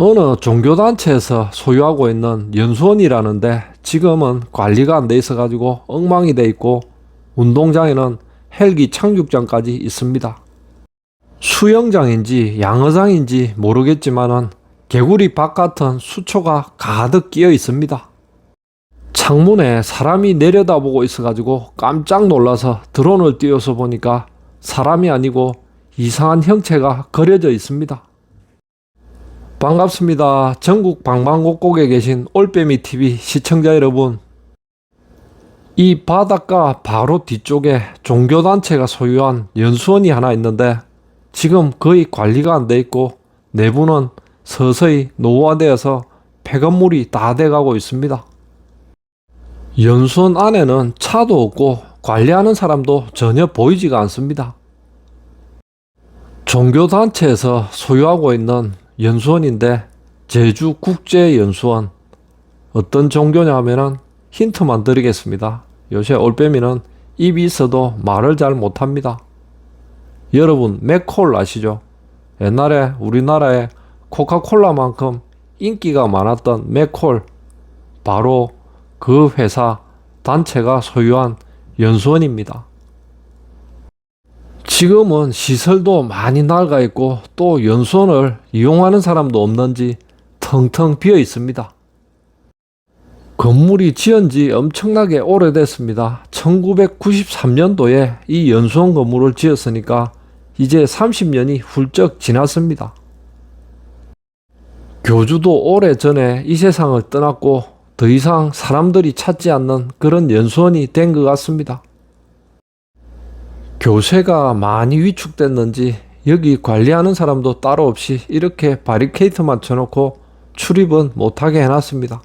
어느 종교단체에서 소유하고 있는 연수원이라는데 지금은 관리가 안 돼 있어 가지고 엉망이 돼 있고 운동장에는 헬기 착륙장까지 있습니다. 수영장인지 양어장인지 모르겠지만은 개구리 박 같은 수초가 가득 끼어 있습니다. 창문에 사람이 내려다보고 있어가지고 깜짝 놀라서 드론을 띄워서 보니까 사람이 아니고 이상한 형체가 그려져 있습니다. 반갑습니다. 전국 방방곡곡에 계신 올빼미 TV 시청자 여러분. 이 바닷가 바로 뒤쪽에 종교단체가 소유한 연수원이 하나 있는데 지금 거의 관리가 안 돼 있고 내부는 서서히 노후화되어서 폐건물이 다 돼가고 있습니다. 연수원 안에는 차도 없고 관리하는 사람도 전혀 보이지가 않습니다. 종교단체에서 소유하고 있는 연수원인데 제주 국제 연수원 어떤 종교냐 하면은 힌트만 드리겠습니다. 요새 올빼미는 입이 있어도 말을 잘 못합니다. 여러분 맥콜 아시죠? 옛날에 우리나라에 코카콜라만큼 인기가 많았던 맥콜 바로 그 회사 단체가 소유한 연수원입니다. 지금은 시설도 많이 낡아 있고 또 연수원을 이용하는 사람도 없는지 텅텅 비어 있습니다. 건물이 지은 지 엄청나게 오래됐습니다. 1993년도에 이 연수원 건물을 지었으니까 이제 30년이 훌쩍 지났습니다. 교주도 오래 전에 이 세상을 떠났고 더 이상 사람들이 찾지 않는 그런 연수원이 된 것 같습니다. 교세가 많이 위축됐는지 여기 관리하는 사람도 따로 없이 이렇게 바리케이트 맞춰놓고 출입은 못하게 해놨습니다.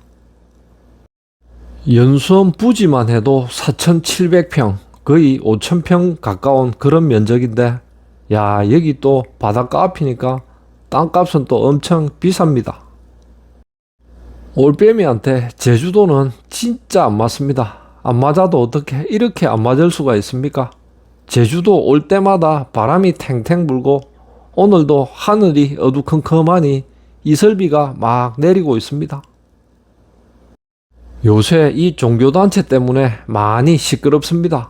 연수원 부지만 해도 4,700평, 거의 5,000평 가까운 그런 면적인데, 야, 여기 또 바닷가 앞이니까 땅값은 또 엄청 비쌉니다. 올빼미한테 제주도는 진짜 안 맞습니다. 안 맞아도 어떻게 이렇게 안 맞을 수가 있습니까? 제주도 올 때마다 바람이 탱탱 불고 오늘도 하늘이 어두컴컴하니 이슬비가 막 내리고 있습니다. 요새 이 종교단체 때문에 많이 시끄럽습니다.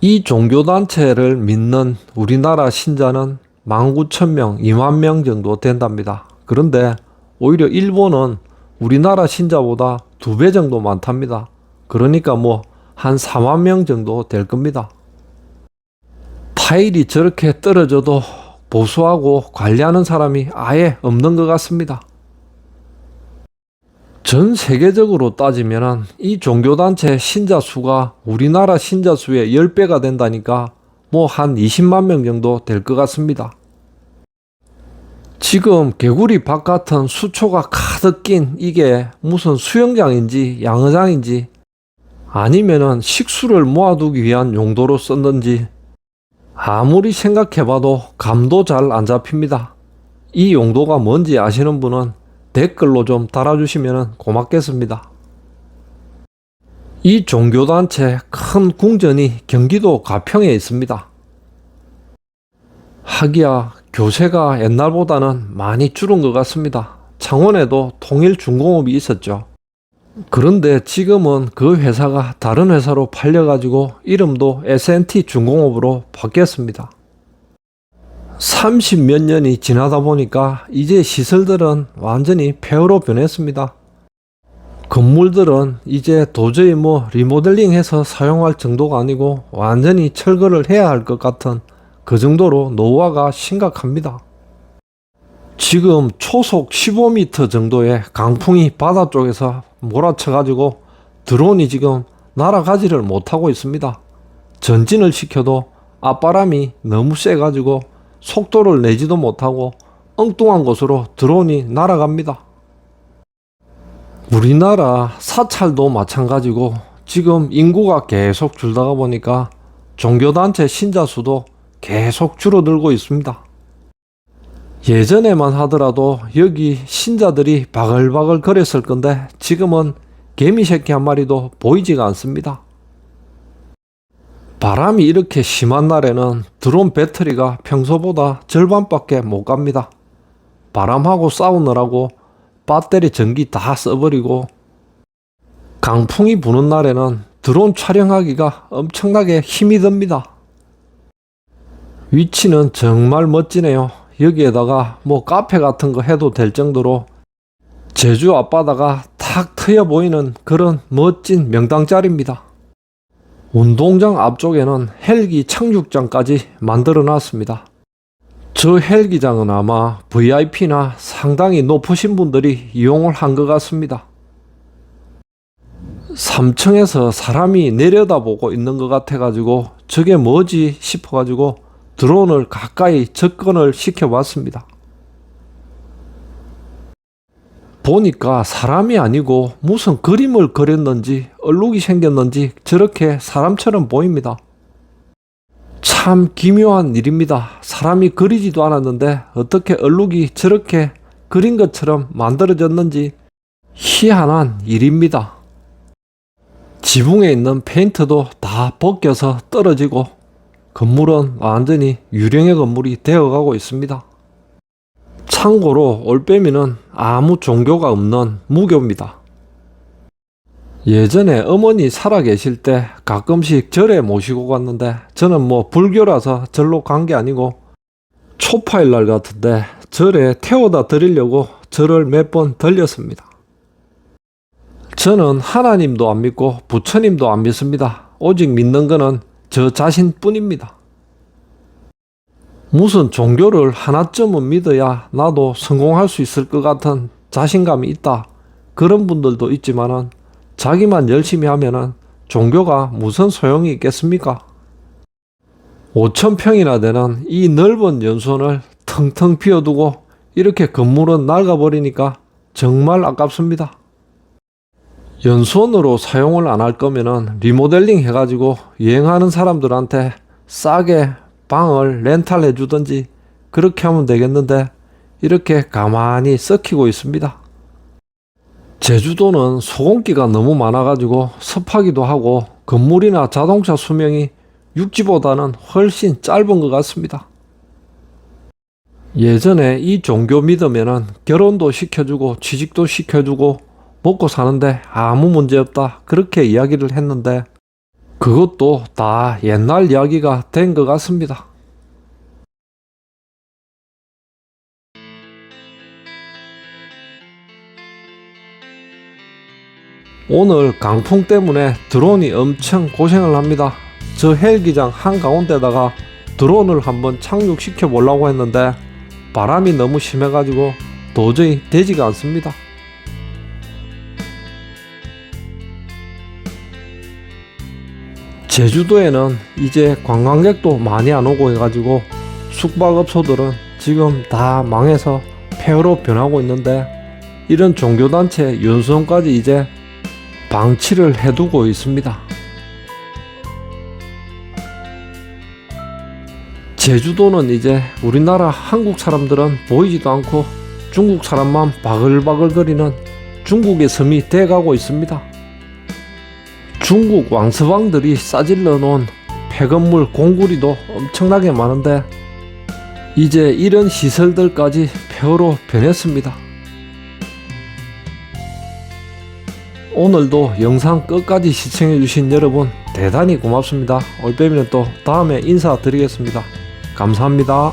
이 종교단체를 믿는 우리나라 신자는 19,000명, 2만 명 정도 된답니다. 그런데 오히려 일본은 우리나라 신자보다 두 배 정도 많답니다. 그러니까 뭐 한 4만 명 정도 될 겁니다. 타일이 저렇게 떨어져도 보수하고 관리하는 사람이 아예 없는 것 같습니다. 전 세계적으로 따지면 이 종교단체 신자 수가 우리나라 신자 수의 10배가 된다니까 뭐 한 20만 명 정도 될 것 같습니다. 지금 개구리 박 같은 수초가 가득 낀 이게 무슨 수영장인지 양어장인지 아니면은 식수를 모아두기 위한 용도로 썼는지 아무리 생각해봐도 감도 잘 안 잡힙니다. 이 용도가 뭔지 아시는 분은 댓글로 좀 달아주시면 고맙겠습니다. 이 종교단체 큰 궁전이 경기도 가평에 있습니다. 하기야 교세가 옛날보다는 많이 줄은 것 같습니다. 창원에도 통일중공업이 있었죠. 그런데 지금은 그 회사가 다른 회사로 팔려가지고 이름도 S&T 중공업으로 바뀌었습니다. 30 몇 년이 지나다 보니까 이제 시설들은 완전히 폐허로 변했습니다. 건물들은 이제 도저히 뭐 리모델링해서 사용할 정도가 아니고 완전히 철거를 해야 할 것 같은 그 정도로 노후화가 심각합니다. 지금 초속 15m 정도의 강풍이 바다 쪽에서 몰아쳐가지고 드론이 지금 날아가지를 못하고 있습니다. 전진을 시켜도 앞바람이 너무 세가지고 속도를 내지도 못하고 엉뚱한 곳으로 드론이 날아갑니다. 우리나라 사찰도 마찬가지고 지금 인구가 계속 줄다가 보니까 종교단체 신자 수도 계속 줄어들고 있습니다. 예전에만 하더라도 여기 신자들이 바글바글 거렸을 건데 지금은 개미 새끼 한 마리도 보이지가 않습니다. 바람이 이렇게 심한 날에는 드론 배터리가 평소보다 절반밖에 못 갑니다. 바람하고 싸우느라고 배터리 전기 다 써버리고 강풍이 부는 날에는 드론 촬영하기가 엄청나게 힘이 듭니다. 위치는 정말 멋지네요. 여기에다가 뭐 카페 같은 거 해도 될 정도로 제주 앞바다가 탁 트여 보이는 그런 멋진 명당 자리입니다. 운동장 앞쪽에는 헬기 착륙장까지 만들어 놨습니다. 저 헬기장은 아마 VIP나 상당히 높으신 분들이 이용을 한 것 같습니다. 3층에서 사람이 내려다보고 있는 것 같아가지고 저게 뭐지 싶어가지고 드론을 가까이 접근을 시켜봤습니다. 보니까 사람이 아니고 무슨 그림을 그렸는지 얼룩이 생겼는지 저렇게 사람처럼 보입니다. 참 기묘한 일입니다. 사람이 그리지도 않았는데 어떻게 얼룩이 저렇게 그린 것처럼 만들어졌는지 희한한 일입니다. 지붕에 있는 페인트도 다 벗겨서 떨어지고 건물은 완전히 유령의 건물이 되어가고 있습니다. 참고로 올빼미는 아무 종교가 없는 무교입니다. 예전에 어머니 살아 계실 때 가끔씩 절에 모시고 갔는데 저는 뭐 불교라서 절로 간 게 아니고 초파일 날 같은데 절에 태워다 드리려고 절을 몇 번 들렸습니다. 저는 하나님도 안 믿고 부처님도 안 믿습니다. 오직 믿는 거는 저 자신 뿐입니다. 무슨 종교를 하나쯤은 믿어야 나도 성공할 수 있을 것 같은 자신감이 있다. 그런 분들도 있지만은 자기만 열심히 하면은 종교가 무슨 소용이 있겠습니까? 5천 평이나 되는 이 넓은 연수원을 텅텅 비워두고 이렇게 건물은 낡아버리니까 정말 아깝습니다. 연수원으로 사용을 안 할 거면은 리모델링 해가지고 여행하는 사람들한테 싸게 방을 렌탈해 주든지 그렇게 하면 되겠는데 이렇게 가만히 썩히고 있습니다. 제주도는 소금기가 너무 많아가지고 습하기도 하고 건물이나 자동차 수명이 육지보다는 훨씬 짧은 것 같습니다. 예전에 이 종교 믿으면은 결혼도 시켜주고 취직도 시켜주고 먹고 사는데 아무 문제 없다 그렇게 이야기를 했는데 그것도 다 옛날 이야기가 된 것 같습니다. 오늘 강풍 때문에 드론이 엄청 고생을 합니다. 저 헬기장 한가운데다가 드론을 한번 착륙시켜 보려고 했는데 바람이 너무 심해가지고 도저히 되지가 않습니다. 제주도에는 이제 관광객도 많이 안 오고 해가지고 숙박업소들은 지금 다 망해서 폐허로 변하고 있는데 이런 종교단체 연수원까지 이제 방치를 해두고 있습니다. 제주도는 이제 우리나라 한국 사람들은 보이지도 않고 중국 사람만 바글바글거리는 중국의 섬이 돼가고 있습니다. 중국 왕서방들이 싸질러 놓은 폐건물 공구리도 엄청나게 많은데 이제 이런 시설들까지 폐허로 변했습니다. 오늘도 영상 끝까지 시청해주신 여러분 대단히 고맙습니다. 올빼미는 또 다음에 인사드리겠습니다. 감사합니다.